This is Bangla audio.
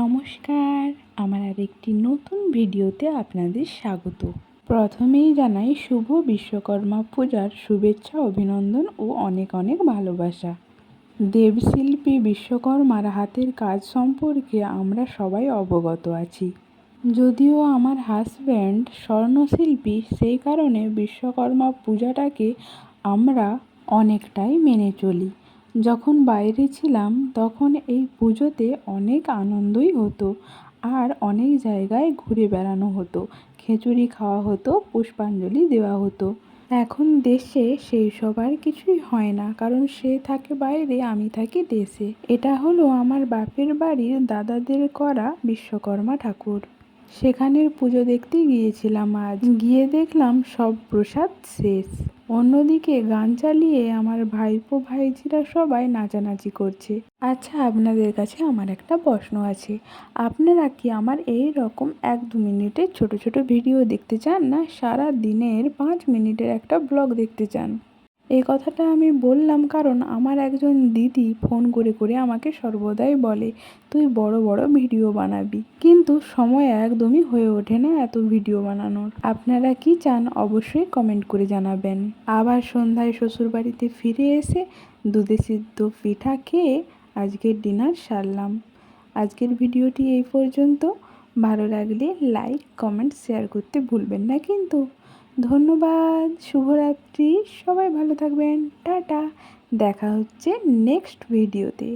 নমস্কার, আমার আরেকটি নতুন ভিডিওতে আপনাদের স্বাগত। প্রথমেই জানাই শুভ বিশ্বকর্মা পূজার শুভেচ্ছা, অভিনন্দন ও অনেক অনেক ভালোবাসা। দেবশিল্পী বিশ্বকর্মার হাতের কাজ সম্পর্কে আমরা সবাই অবগত আছি। যদিও আমার হাজব্যান্ড স্বর্ণশিল্পী, সেই কারণে বিশ্বকর্মা পূজাটাকে আমরা অনেকটাই মেনে চলি। যখন বাইরে ছিলাম, তখন এই পুজোতে অনেক আনন্দই হতো আর অনেক জায়গায় ঘুরে বেড়ানো হতো। খিচুড়ি খাওয়া হতো, পুষ্পাঞ্জলি দেওয়া হতো। এখন দেশে সেই সব আর কিছুই হয় না, কারণ সে থাকে বাইরে, আমি থাকি দেশে। এটা হলো আমার বাপের বাড়ির দাদাদের করা বিশ্বকর্মা ঠাকুর। সেখানের পুজো দেখতে গিয়েছিলাম আজ। গিয়ে দেখলাম সব প্রসাদ শেষ। অন্যদিকে গান চালিয়ে আমার ভাইপো ভাইজিরা সবাই নাচানাচি করছে। আচ্ছা আপনাদের কাছে আমার একটা প্রশ্ন আছে। আপনারা কি আমার এই রকম এক দু মিনিটের ছোট ছোট ভিডিও দেখতে চান না? সারা দিনের পাঁচ মিনিটের একটা ব্লগ দেখতে চান। এই কথাটা আমি বললাম কারণ আমার একজন দিদি ফোন করে করে আমাকে সর্বদাই বলে, তুই বড় বড় ভিডিও বানাবি। কিন্তু সময় একদমই হয়ে ওঠে না এত ভিডিও বানানোর। আপনারা কি চান অবশ্যই কমেন্ট করে জানাবেন। আবার সন্ধ্যায় শ্বশুরবাড়িতে ফিরে এসে দুধে সিদ্ধ পিঠা খেয়ে আজকের ডিনার সারলাম। আজকের ভিডিওটি এই পর্যন্ত। ভালো লাগলে লাইক, কমেন্ট, শেয়ার করতে ভুলবেন না কিন্তু। ধন্যবাদ শুভরাত্রি সবাই ভালো থাকবেন টাটা দেখা হচ্ছে নেক্সট ভিডিওতে